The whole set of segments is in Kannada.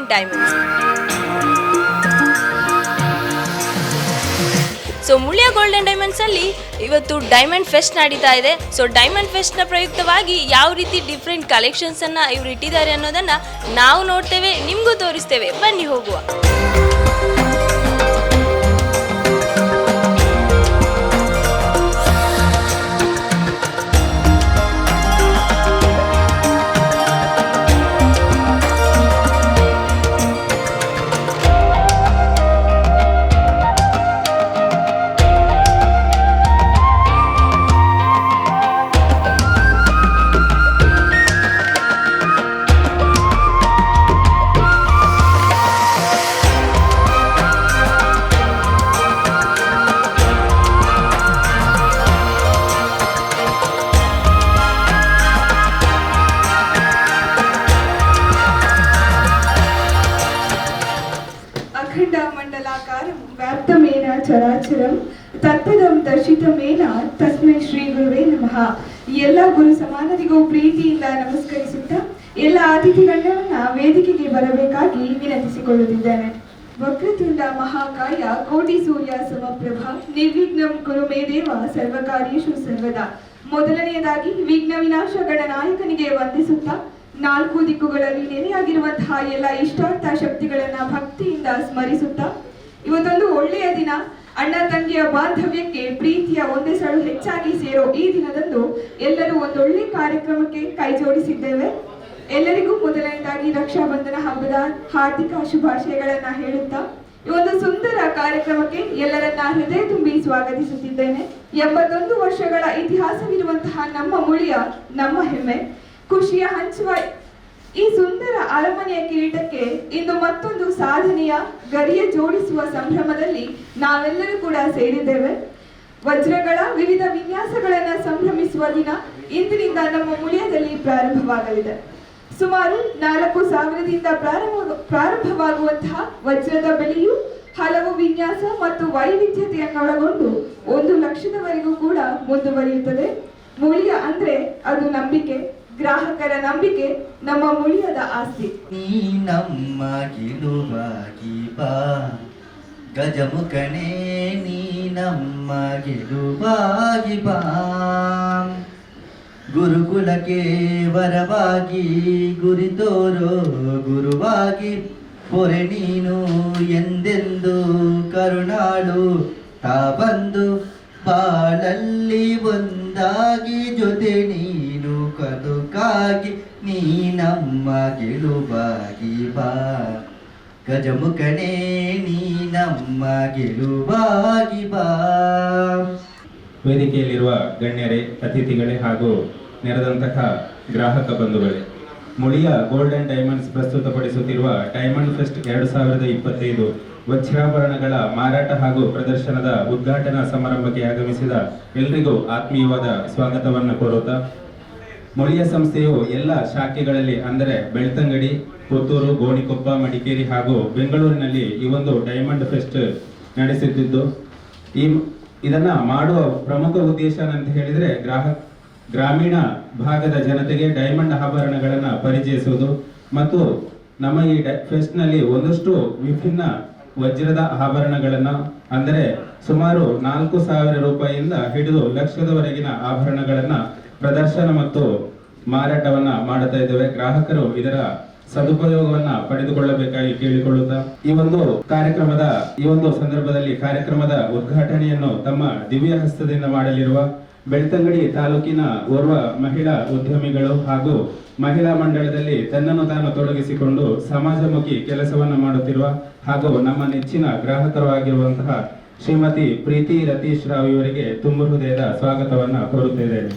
Golden diamonds so Muliya golden diamonds ಅಲ್ಲಿ ಇವತ್ತು ಡೈಮಂಡ್ ಫೆಸ್ಟ್ ನಡೀತಾ ಇದೆ. ಸೊ ಡೈಮಂಡ್ ಫೆಸ್ಟ್ನ ಪ್ರಯುಕ್ತವಾಗಿ ಯಾವ ರೀತಿ ಡಿಫ್ರೆಂಟ್ ಕಲೆಕ್ಷನ್ಸ್ ಅನ್ನ ಇವ್ರು ಇಟ್ಟಿದ್ದಾರೆ ಅನ್ನೋದನ್ನ ನಾವು ನೋಡ್ತೇವೆ, ನಿಮ್ಗೂ ತೋರಿಸ್ತೇವೆ. ಬನ್ನಿ ಹೋಗುವ. ತತ್ಪದಂ ದರ್ಶಿತಮೇನ ತಸ್ಮೈ ಶ್ರೀ ಗುರುವೇ ನಮಃ. ಎಲ್ಲ ಗುರು ಸಮಾನರಿಗೂ ಪ್ರೀತಿಯಿಂದ ನಮಸ್ಕರಿಸುತ್ತಾ ಎಲ್ಲ ಅತಿಥಿಗಳನ್ನ ವೇದಿಕೆಗೆ ಬರಬೇಕಾಗಿ ವಿನಂತಿಸಿಕೊಳ್ಳುತ್ತಿದ್ದೇನೆ. ವಕ್ರತುಂಡ ಮಹಾಕಾಯ ಕೋಟಿ ಸೂರ್ಯ ಸಮಪ್ರಭ ನಿರ್ವಿಘ್ನಂ ಕುರು ಮೇ ದೇವ ಸರ್ವಕಾರ್ಯೇಶು ಸರ್ವದಾ. ಮೊದಲನೆಯದಾಗಿ ವಿಘ್ನ ವಿನಾಶ ಗಣನಾಯಕನಿಗೆ ವಂದಿಸುತ್ತಾ ನಾಲ್ಕು ದಿಕ್ಕುಗಳಲ್ಲಿ ನೆಲೆಯಾಗಿರುವಂತಹ ಎಲ್ಲ ಇಷ್ಟಾರ್ಥ ಶಕ್ತಿಗಳನ್ನ ಭಕ್ತಿಯಿಂದ ಸ್ಮರಿಸುತ್ತಾ ಇವತ್ತೊಂದು ಒಳ್ಳೆಯ ದಿನ. ಅಣ್ಣ ತಂಗಿಯ ಬಾಂಧವ್ಯಕ್ಕೆ ಪ್ರೀತಿಯ ಒಂದೇ ಸಳು ಹೆಚ್ಚಾಗಿ ಸೇರೋ ಈ ದಿನದಂದು ಎಲ್ಲರೂ ಒಂದೊಳ್ಳೆ ಕಾರ್ಯಕ್ರಮಕ್ಕೆ ಕೈ ಜೋಡಿಸಿದ್ದೇವೆ. ಎಲ್ಲರಿಗೂ ಮೊದಲನೇದಾಗಿ ರಕ್ಷಾಬಂಧನ ಹಬ್ಬದ ಹಾರ್ದಿಕ ಶುಭಾಶಯಗಳನ್ನ ಹೇಳುತ್ತಾ, ಈ ಒಂದು ಸುಂದರ ಕಾರ್ಯಕ್ರಮಕ್ಕೆ ಎಲ್ಲರನ್ನ ಹೃದಯ ತುಂಬಿ ಸ್ವಾಗತಿಸುತ್ತಿದ್ದೇನೆ. ಎಂಬತ್ತೊಂದು ವರ್ಷಗಳ ಇತಿಹಾಸವಿರುವಂತಹ ನಮ್ಮ ಮುಳಿಯ ನಮ್ಮ ಹೆಮ್ಮೆ. ಖುಷಿಯ ಹಂಚುವ ಈ ಸುಂದರ ಅರಮನೆಯ ಕಿರೀಟಕ್ಕೆ ಇಂದು ಮತ್ತೊಂದು ಸಾಧನೆಯ ಗರಿಯ ಜೋಡಿಸುವ ಸಂಭ್ರಮದಲ್ಲಿ ನಾವೆಲ್ಲರೂ ಕೂಡ ಸೇರಿದ್ದೇವೆ. ವಜ್ರಗಳ ವಿವಿಧ ವಿನ್ಯಾಸಗಳನ್ನು ಸಂಭ್ರಮಿಸುವ ದಿನ ಇಂದಿನಿಂದ ನಮ್ಮ ಮುಳಿಯದಲ್ಲಿ ಪ್ರಾರಂಭವಾಗಲಿದೆ. ಸುಮಾರು ನಾಲ್ಕು ಸಾವಿರದಿಂದ ಪ್ರಾರಂಭ, ಪ್ರಾರಂಭವಾಗುವಂತಹ ವಜ್ರದ ಬೆಲೆಯು ಹಲವು ವಿನ್ಯಾಸ ಮತ್ತು ವೈವಿಧ್ಯತೆಯನ್ನೊಳಗೊಂಡು ಒಂದು ಲಕ್ಷದವರೆಗೂ ಕೂಡ ಮುಂದುವರಿಯುತ್ತದೆ. ಮೂಲ್ಯ ಅಂದ್ರೆ ಅದು ನಂಬಿಕೆ. ಗ್ರಾಹಕರ ನಂಬಿಕೆ ನಮ್ಮ ಮುಳಿಯದ ಆಸ್ತಿ. ನೀ ನಮ್ಮ ಗೆಲುವಾಗಿ ಬಾ. ಗಜಮುಖನೇ, ನೀ ನಮ್ಮ ಗೆಲುವಾಗಿ ಬಾ. ಗುರುಕುಲಕ್ಕೆ ವರವಾಗಿ ಗುರಿ ತೋರೋ ಗುರುವಾಗಿ, ಪೊರೆ ನೀನು ಎಂದೆಂದು ಕರುಣಾಳು ತಾ ಬಂದು ಬಾಳಲ್ಲಿ ಒಂದಾಗಿ ಜೊತೆ ನೀನು ಕದುಕಾಗಿ ನೀ ನಮ್ಮ ಗೆಲುವಾಗಿ ಬಾ. ಗಜಮುಖನೇ ನೀ ನಮ್ಮ ಗೆಲುವಾಗಿ ಬಾ. ವೇದಿಕೆಯಲ್ಲಿರುವ ಗಣ್ಯರೇ, ಅತಿಥಿಗಳೇ ಹಾಗೂ ನೆರೆದಂತಹ ಗ್ರಾಹಕ ಬಂಧುಗಳೇ, ಮುಳಿಯ ಗೋಲ್ಡನ್ ಡೈಮಂಡ್ಸ್ ಪ್ರಸ್ತುತಪಡಿಸುತ್ತಿರುವ ಡೈಮಂಡ್ ಫೆಸ್ಟ್ ಎರಡು ಸಾವಿರದ ಇಪ್ಪತ್ತೈದು ವಜ್ರಾಭರಣಗಳ ಮಾರಾಟ ಹಾಗೂ ಪ್ರದರ್ಶನದ ಉದ್ಘಾಟನಾ ಸಮಾರಂಭಕ್ಕೆ ಆಗಮಿಸಿದ ಎಲ್ರಿಗೂ ಆತ್ಮೀಯವಾದ ಸ್ವಾಗತವನ್ನು ಕೋರುತ್ತಾ ಮುಳಿಯ ಸಂಸ್ಥೆಯು ಎಲ್ಲ ಶಾಖೆಗಳಲ್ಲಿ ಅಂದರೆ ಬೆಳ್ತಂಗಡಿ, ಪುತ್ತೂರು, ಗೋಣಿಕೊಪ್ಪ, ಮಡಿಕೇರಿ ಹಾಗೂ ಬೆಂಗಳೂರಿನಲ್ಲಿ ಈ ಒಂದು ಡೈಮಂಡ್ ಫೆಸ್ಟ್ ನಡೆಸುತ್ತಿದ್ದು, ಈ ಇದನ್ನ ಮಾಡುವ ಪ್ರಮುಖ ಉದ್ದೇಶ ಅಂತ ಹೇಳಿದ್ರೆ ಗ್ರಾಹಕ ಗ್ರಾಮೀಣ ಭಾಗದ ಜನತೆಗೆ ಡೈಮಂಡ್ ಆಭರಣಗಳನ್ನ ಪರಿಚಯಿಸುವುದು ಮತ್ತು ನಮ್ಮ ಈ ಫೆಸ್ಟ್ನಲ್ಲಿ ಒಂದಷ್ಟು ವಿಭಿನ್ನ ವಜ್ರದ ಆಭರಣಗಳನ್ನ ಅಂದರೆ ಸುಮಾರು ನಾಲ್ಕು ಸಾವಿರ ರೂಪಾಯಿಯಿಂದ ಹಿಡಿದು ಲಕ್ಷದವರೆಗಿನ ಆಭರಣಗಳನ್ನ ಪ್ರದರ್ಶನ ಮತ್ತು ಮಾರಾಟವನ್ನ ಮಾಡುತ್ತಾ ಇದ್ದೇವೆ. ಗ್ರಾಹಕರು ಇದರ ಸದುಪಯೋಗವನ್ನ ಪಡೆದುಕೊಳ್ಳಬೇಕಾಗಿ ಕೇಳಿಕೊಳ್ಳುತ್ತಾ ಈ ಒಂದು ಕಾರ್ಯಕ್ರಮದ, ಈ ಒಂದು ಸಂದರ್ಭದಲ್ಲಿ ಕಾರ್ಯಕ್ರಮದ ಉದ್ಘಾಟನೆಯನ್ನು ತಮ್ಮ ದಿವ್ಯ ಹಸ್ತದಿಂದ ಮಾಡಲಿರುವ ಬೆಳ್ತಂಗಡಿ ತಾಲೂಕಿನ ಓರ್ವ ಮಹಿಳಾ ಉದ್ಯಮಿಗಳು ಹಾಗೂ ಮಹಿಳಾ ಮಂಡಳದಲ್ಲಿ ತನ್ನನ್ನು ತಾನು ತೊಡಗಿಸಿಕೊಂಡು ಸಮಾಜಮುಖಿ ಕೆಲಸವನ್ನು ಮಾಡುತ್ತಿರುವ ಹಾಗೂ ನಮ್ಮ ನೆಚ್ಚಿನ ಗ್ರಾಹಕರು ಆಗಿರುವಂತಹ ಶ್ರೀಮತಿ ಪ್ರೀತಿ ರತೀಶ್ ರಾವ್ ಇವರಿಗೆ ತುಂಬ ಹೃದಯದ ಸ್ವಾಗತವನ್ನ ಕೋರುತ್ತಿದ್ದೇನೆ.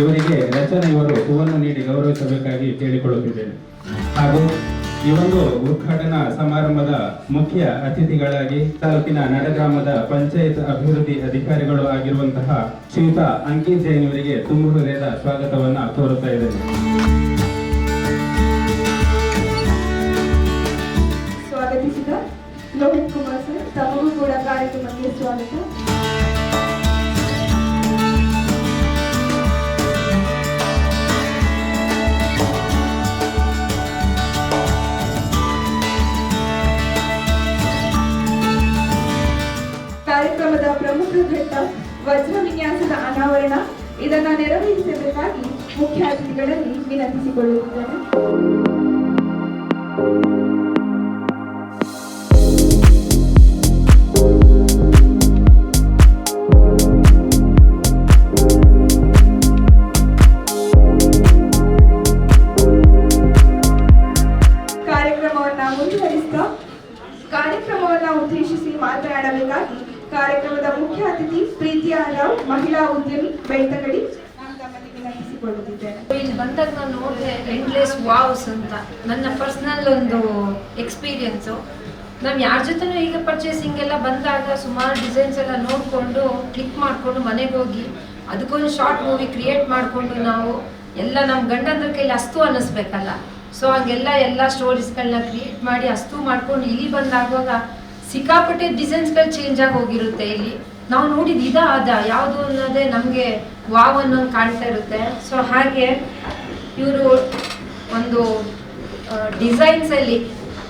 ಇವರಿಗೆ ರಚನೆ ಇವರು ಹೂವನ್ನು ನೀಡಿ ಗೌರವಿಸಬೇಕಾಗಿ ಕೇಳಿಕೊಳ್ಳುತ್ತಿದ್ದೇನೆ. ಹಾಗೂ ಈ ಒಂದು ಉದ್ಘಾಟನಾ ಸಮಾರಂಭದ ಮುಖ್ಯ ಅತಿಥಿಗಳಾಗಿ ತಾಲೂಕಿನ ನಡಗ್ರಾಮದ ಪಂಚಾಯತ್ ಅಭಿವೃದ್ಧಿ ಅಧಿಕಾರಿಗಳು ಆಗಿರುವಂತಹ ಶ್ರೀಯುತ ಅಂಕಿತ್ ಜೈನ್ ಇವರಿಗೆ ತುಂಬು ಹೃದಯದ ಸ್ವಾಗತವನ್ನು ತೋರುತ್ತಾ ಇದ್ದೇನೆ. ಸ್ವಾಗತಿಸಿದ ಲೋಹಿತ್ ಕುಮಾರ್ ಸರ್, ತಮಗೂ ಕೂಡ ಕಾರ್ಯಕ್ರಮಕ್ಕೆ ಸ್ವಾಗತ. ವಜ್ರ ವಿನ್ಯಾಸದ ಅನಾವರಣ ಇದನ್ನು ನೆರವೇರಿಸಬೇಕಾಗಿ ಮುಖ್ಯ ಅತಿಥಿಗಳಲ್ಲಿ ವಿನಂತಿಸಿಕೊಳ್ಳುತ್ತೇನೆ. ಕಾರ್ಯಕ್ರಮವನ್ನ ಮುಂದುವರಿಸ್ತಾ ಕಾರ್ಯಕ್ರಮವನ್ನ ಉದ್ದೇಶಿಸಿ ಮಾತನಾಡಬೇಕಾಗಿ ಕಾರ್ಯಕ್ರಮದ ಮುಖ್ಯ ಅತಿಥಿ ಪ್ರೀತಿಯ ರಾವ್, ಮಹಿಳಾ ಉದ್ಯಮಿ ಬೆಳ್ತಂಗಡಿ ಇಲ್ಲಿ ಬಂದಾಗ ನಾನು ನೋಡಿದೆ ಎಂಡ್ಲೆಸ್ ವಾವ್ಸ್ ಅಂತ. ನನ್ನ ಪರ್ಸ್ನಲ್ ಒಂದು ಎಕ್ಸ್ಪೀರಿಯನ್ಸು ನಾವು ಯಾರ ಜೊತೆನೂ ಈಗ ಪರ್ಚೇಸಿಂಗ್ ಎಲ್ಲ ಬಂದಾಗ ಸುಮಾರು ಡಿಸೈನ್ಸ್ ಎಲ್ಲ ನೋಡಿಕೊಂಡು ಕ್ಲಿಕ್ ಮಾಡಿಕೊಂಡು ಮನೆಗೆ ಹೋಗಿ, ಅದಕ್ಕೊಂದು ಶಾರ್ಟ್ ಮೂವಿ ಕ್ರಿಯೇಟ್ ಮಾಡಿಕೊಂಡು ನಾವು ಎಲ್ಲ ನಮ್ಮ ಗಂಡಂದ್ರ ಕೈಲಿ ಅಸ್ತು ಅನ್ನಿಸ್ಬೇಕಲ್ಲ. ಸೊ ಹಂಗೆಲ್ಲ ಎಲ್ಲ ಸ್ಟೋರೀಸ್ಗಳನ್ನ ಕ್ರಿಯೇಟ್ ಮಾಡಿ ಅಸ್ತು ಮಾಡ್ಕೊಂಡು ಇಲ್ಲಿ ಬಂದಾಗುವಾಗ ಸಿಕ್ಕಾಪಟ್ಟೆ ಡಿಸೈನ್ಸ್ಗಳು ಚೇಂಜ್ ಆಗಿ ಹೋಗಿರುತ್ತೆ ಇಲ್ಲಿ. ನಾವು ನೋಡಿದ ಇದ ಅದ ಯಾವುದು ಅನ್ನೋದೇ ನಮಗೆ ವಾವ್ ಅನ್ನೋದು ಕಾಣ್ತಾ ಇರುತ್ತೆ. ಸೊ ಹಾಗೆ ಇವರು ಒಂದು ಡಿಸೈನ್ಸಲ್ಲಿ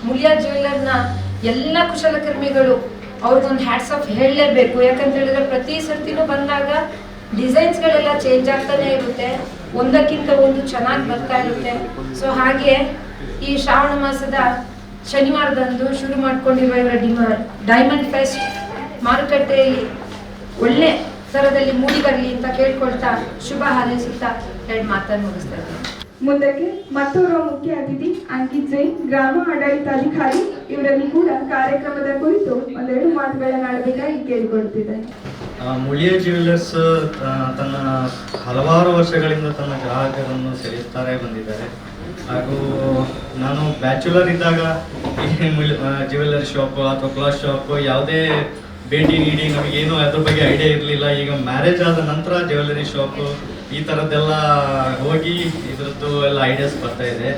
ಮುಳಿಯಾ ಜ್ಯುವೆಲ್ಲರ್ನ ಎಲ್ಲ ಕುಶಲಕರ್ಮಿಗಳು ಅವ್ರಿಗೊಂದು ಹ್ಯಾಟ್ಸ್ ಆಫ್ ಹೇಳಲೇಬೇಕು. ಯಾಕಂತ ಹೇಳಿದ್ರೆ ಪ್ರತಿ ಸರ್ತಿನೂ ಬಂದಾಗ ಡಿಸೈನ್ಸ್ಗಳೆಲ್ಲ ಚೇಂಜ್ ಆಗ್ತಾನೆ ಇರುತ್ತೆ. ಒಂದಕ್ಕಿಂತ ಒಂದು ಚೆನ್ನಾಗಿ ಬರ್ತಾ ಇರುತ್ತೆ. ಸೊ ಹಾಗೆ ಈ ಶ್ರಾವಣ ಮಾಸದ ಶನಿವಾರದಂದು ಶುರು ಮಾಡ್ಕೊಂಡಿರುವ ಇವರ ಡಿಮಾ ಡೈಮಂಡ್ ಫೆಸ್ಟ್ ಮಾರುಕಟ್ಟೆಯಲ್ಲಿ ಒಳ್ಳೆ ಥರದಲ್ಲಿ ಮೂಡಿ ಬರಲಿ ಅಂತ ಕೇಳ್ಕೊಳ್ತಾ ಶುಭ ಹಾರೈಸುತ್ತಾ ಎರಡು ಮಾತನ್ನು ಮುಗಿಸ್ತಾ ಇದ್ದೀನಿ. ಮುಂದಕ್ಕೆ ಮತ್ತೋರ್ವ ಮುಖ್ಯ ಅತಿಥಿ ಅಂಕಿತ್ ಜೈನ್ ಗ್ರಾಮ ಆಡಳಿತಾಧಿಕಾರಿ. ಇವರಲ್ಲಿ ಕೂಡ ಕಾರ್ಯಕ್ರಮದ ಕುರಿತು ಒಂದೆರಡು ಮಾತುಗಳನ್ನ ಆಡಬೇಕಾಗಿ ಕೇಳಿಕೊಳ್ತಿದ್ದೇನೆ ಆ, ಮುಳಿಯ ಜ್ಯುವೆಲ್ಲರ್ಸ್ ತನ್ನ ಹಲವಾರು ವರ್ಷಗಳಿಂದ ತನ್ನ ಗ್ರಾಹಕರನ್ನು ಸೆಳೆಯುತ್ತಾರೆ ಬಂದಿದ್ದಾರೆ. ಹಾಗೂ ನಾನು ಬ್ಯಾಚುಲರ್ ಇದ್ದಾಗ ಜ್ಯುವೆಲ್ಲರಿ ಶಾಪ್ ಅಥವಾ ಕ್ಲಾತ್ ಶಾಪ್ ಯಾವುದೇ ಭೇಟಿ ನೀಡಿ ನಮಗೇನು ಅದ್ರ ಬಗ್ಗೆ ಐಡಿಯಾ ಇರಲಿಲ್ಲ. ಈಗ ಮ್ಯಾರೇಜ್ ಆದ ನಂತರ ಜ್ಯುವೆಲ್ಲರಿ ಶಾಪು ಈ ಥರದ್ದೆಲ್ಲ ಹೋಗಿ ಇದರದ್ದು ಎಲ್ಲ ಐಡಿಯಾಸ್ ಬರ್ತಾ ಇದೆ.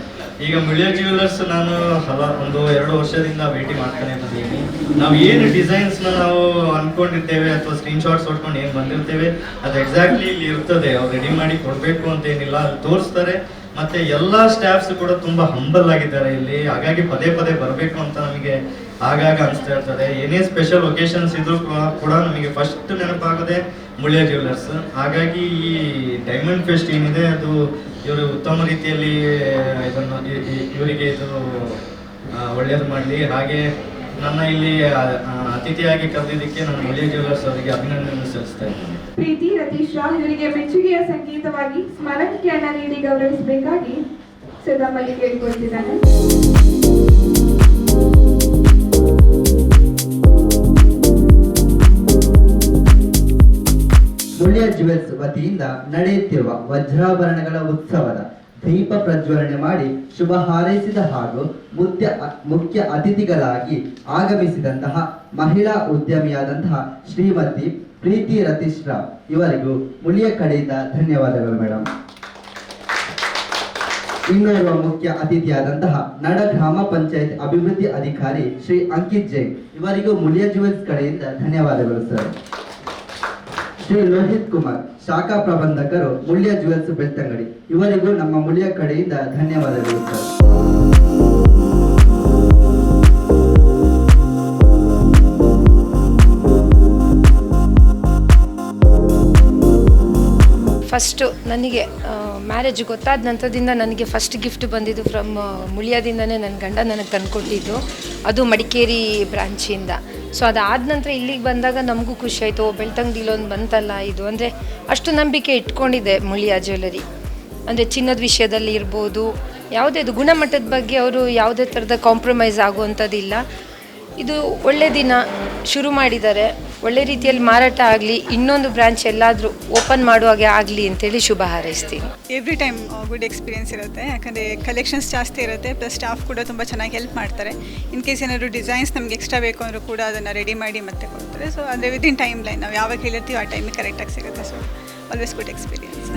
ಈಗ ಮುಳಿಯ ಜ್ಯುವೆಲ್ಲರ್ಸ್ ನಾನು ಹಲ, ಒಂದು ಎರಡು ವರ್ಷದಿಂದ ಭೇಟಿ ಮಾಡ್ತಾನೆ ಬಂದಿದ್ದೀನಿ ನಾವು ಏನು ಡಿಸೈನ್ಸ್ನ ನಾವು ಅಂದ್ಕೊಂಡಿರ್ತೇವೆ ಅಥವಾ ಸ್ಕ್ರೀನ್ ಶಾಟ್ಸ್ ಹೊಡ್ಕೊಂಡು ಏನು ಬಂದಿರ್ತೇವೆ, ಅದು ಎಕ್ಸಾಕ್ಟ್ಲಿ ಇಲ್ಲಿ ಇರ್ತದೆ. ಅವ್ರು ರೆಡಿ ಮಾಡಿ ಕೊಡಬೇಕು ಅಂತೇನಿಲ್ಲ ಅಲ್ಲಿ ತೋರಿಸ್ತಾರೆ. ಮತ್ತೆ ಎಲ್ಲ ಸ್ಟಾಫ್ಸ್ ಕೂಡ ತುಂಬಾ ಹಂಬಲ್ ಆಗಿದ್ದಾರೆ ಇಲ್ಲಿ. ಹಾಗಾಗಿ ಪದೇ ಪದೇ ಬರಬೇಕು ಅಂತ ನಮಗೆ ಆಗಾಗ ಅನಿಸ್ತಾ ಇರ್ತದೆ. ಏನೇ ಸ್ಪೆಷಲ್ ಒಕೇಶನ್ಸ್ ಇದ್ರೂ ಕೂಡ- ನಮಗೆ ಫಸ್ಟ್ ನೆನಪಾಗದೆ ಮುಳಿಯ ಜ್ಯುವೆಲರ್ಸ್ ಹಾಗಾಗಿ ಈ ಡೈಮಂಡ್ ಫೆಸ್ಟ್ ಏನಿದೆ, ಅದು ಇವರು ಉತ್ತಮ ರೀತಿಯಲ್ಲಿ ಇದನ್ನು ಇವರಿಗೆ ಇದು ಒಳ್ಳೆಯದು ಮಾಡಲಿ. ಹಾಗೆ ನನ್ನ ಇಲ್ಲಿ ಅತಿಥಿಯಾಗಿ ಕರೆದಿದ್ದಕ್ಕೆ ನಮ್ಮ ಮುಳಿಯ ಜ್ಯುವೆಲ್ಲರ್ಸ್ ಅವರಿಗೆ ಅಭಿನಂದನೆ ಸಲ್ಲಿಸ್ತಾ ಇದ್ದೀನಿ. ಪ್ರೀತಿ ರತೀಶ್ ರಾವ್ ಇವರಿಗೆ ಮೆಚ್ಚುಗೆಯ ಸಂಕೇತವಾಗಿ ಸ್ಮರಣಿಕೆಯನ್ನ ನೀಡಿ ಗೌರವಿಸಬೇಕಾಗಿ ಸಿದ್ದಮ್ಮಲ್ಲಿ ಕೇಳಿಕೊಳ್ತಿದ್ದಾನೆ. ಸುಳ್ಯ ಜುವೆಲ್ಸ್ ವತಿಯಿಂದ ನಡೆಯುತ್ತಿರುವ ವಜ್ರಾಭರಣಗಳ ಉತ್ಸವದ ದೀಪ ಪ್ರಜ್ವಲನೆ ಮಾಡಿ ಶುಭ ಹಾರೈಸಿದ ಹಾಗೂ ಮುಖ್ಯ ಮುಖ್ಯ ಅತಿಥಿಗಳಾಗಿ ಆಗಮಿಸಿದಂತಹ ಮಹಿಳಾ ಉದ್ಯಮಿಯಾದಂತಹ ಶ್ರೀಮತಿ ಪ್ರೀತಿ ರತೀಶ್ ಇವರಿಗೂ ಮುಳಿಯ ಕಡೆಯಿಂದ ಧನ್ಯವಾದಗಳು ಮೇಡಮ್ ಇನ್ನೋರ್ವ ಮುಖ್ಯ ಅತಿಥಿಯಾದಂತಹ ನಡ ಗ್ರಾಮ ಪಂಚಾಯತ್ ಅಭಿವೃದ್ಧಿ ಅಧಿಕಾರಿ ಶ್ರೀ ಅಂಕಿತ್ ಜೈನ್ ಇವರಿಗೂ ಮುಳಿಯ ಜುವೆಲ್ಸ್ ಕಡೆಯಿಂದ ಧನ್ಯವಾದಗಳು, ಸರ್. ಶ್ರೀ ಲೋಹಿತ್ ಕುಮಾರ್, ಶಾಖಾ ಪ್ರಬಂಧಕರು, ಮುಳ್ಯ ಜುವೆಲ್ಸ್ ಬೆಳ್ತಂಗಡಿ. ಇವರಿಗೂ ನಮ್ಮ ಮುಳ್ಯ ಕಡೆಯಿಂದ ಧನ್ಯವಾದಗಳು ಫಸ್ಟು ನನಗೆ ಮ್ಯಾರೇಜ್ ಗೊತ್ತಾದ ನಂತರದಿಂದ ನನಗೆ ಫಸ್ಟ್ ಗಿಫ್ಟ್ ಬಂದಿದ್ದು ಫ್ರಮ್ ಮುಳಿಯಾದಿಂದನೇ ನನ್ನ ಗಂಡ ನನಗೆ ತಂದುಕೊಟ್ಟಿದ್ದು. ಅದು ಮಡಿಕೇರಿ ಬ್ರಾಂಚಿಂದ ಸೊ ಅದಾದ ನಂತರ ಇಲ್ಲಿಗೆ ಬಂದಾಗ ನಮಗೂ ಖುಷಿ ಆಯಿತು ಬೆಳ್ತಂಗಡಿ ಒಂದು ಬಂತಲ್ಲ ಇದು. ಅಂದರೆ ಅಷ್ಟು ನಂಬಿಕೆ ಇಟ್ಕೊಂಡಿದೆ ಮುಳಿಯ ಜ್ಯುವೆಲರಿ ಅಂದರೆ ಚಿನ್ನದ ವಿಷಯದಲ್ಲಿ ಇರ್ಬೋದು, ಯಾವುದೇ ಅದು ಗುಣಮಟ್ಟದ ಬಗ್ಗೆ ಅವರು ಯಾವುದೇ ಥರದ ಕಾಂಪ್ರಮೈಸ್ ಆಗುವಂಥದ್ದಿಲ್ಲ. ಇದು ಒಳ್ಳೆ ದಿನ. ಶುರು ಮಾಡಿದ್ದಾರೆ. ಒಳ್ಳೆ ರೀತಿಯಲ್ಲಿ ಮಾರಾಟ ಆಗಲಿ, ಇನ್ನೊಂದು ಬ್ರಾಂಚ್ ಎಲ್ಲಾದರೂ ಓಪನ್ ಮಾಡುವಾಗೆ ಆಗಲಿ ಅಂತೇಳಿ ಶುಭ ಹಾರೈಸ್ತೀನಿ. ಎವ್ರಿ ಟೈಮ್ ಗುಡ್ ಎಕ್ಸ್ಪೀರಿಯನ್ಸ್ ಇರುತ್ತೆ. ಯಾಕಂದರೆ ಕಲೆಕ್ಷನ್ಸ್ ಜಾಸ್ತಿ ಇರುತ್ತೆ ಪ್ಲಸ್ ಸ್ಟಾಫ್ ಕೂಡ ತುಂಬ ಚೆನ್ನಾಗಿ ಹೆಲ್ಪ್ ಮಾಡ್ತಾರೆ. ಇನ್ ಕೇಸ್ ಏನಾದರೂ ಡಿಸೈನ್ಸ್ ನಮ್ಗೆ ಎಕ್ಸ್ಟ್ರಾ ಬೇಕು ಅಂದರೂ ಕೂಡ ಅದನ್ನು ರೆಡಿ ಮಾಡಿ ಮತ್ತೆ ಕೊಡ್ತಾರೆ. ಸೊ ಅಂದರೆ ವಿದಿನ್ ಟೈಮ್ ಲೈನ್ ನಾವು ಯಾವಾಗ ಹೇಳಿರ್ತೀವಿ ಆ ಟೈಮಿಗೆ ಕರೆಕ್ಟಾಗಿ ಸಿಗುತ್ತೆ. So always good experience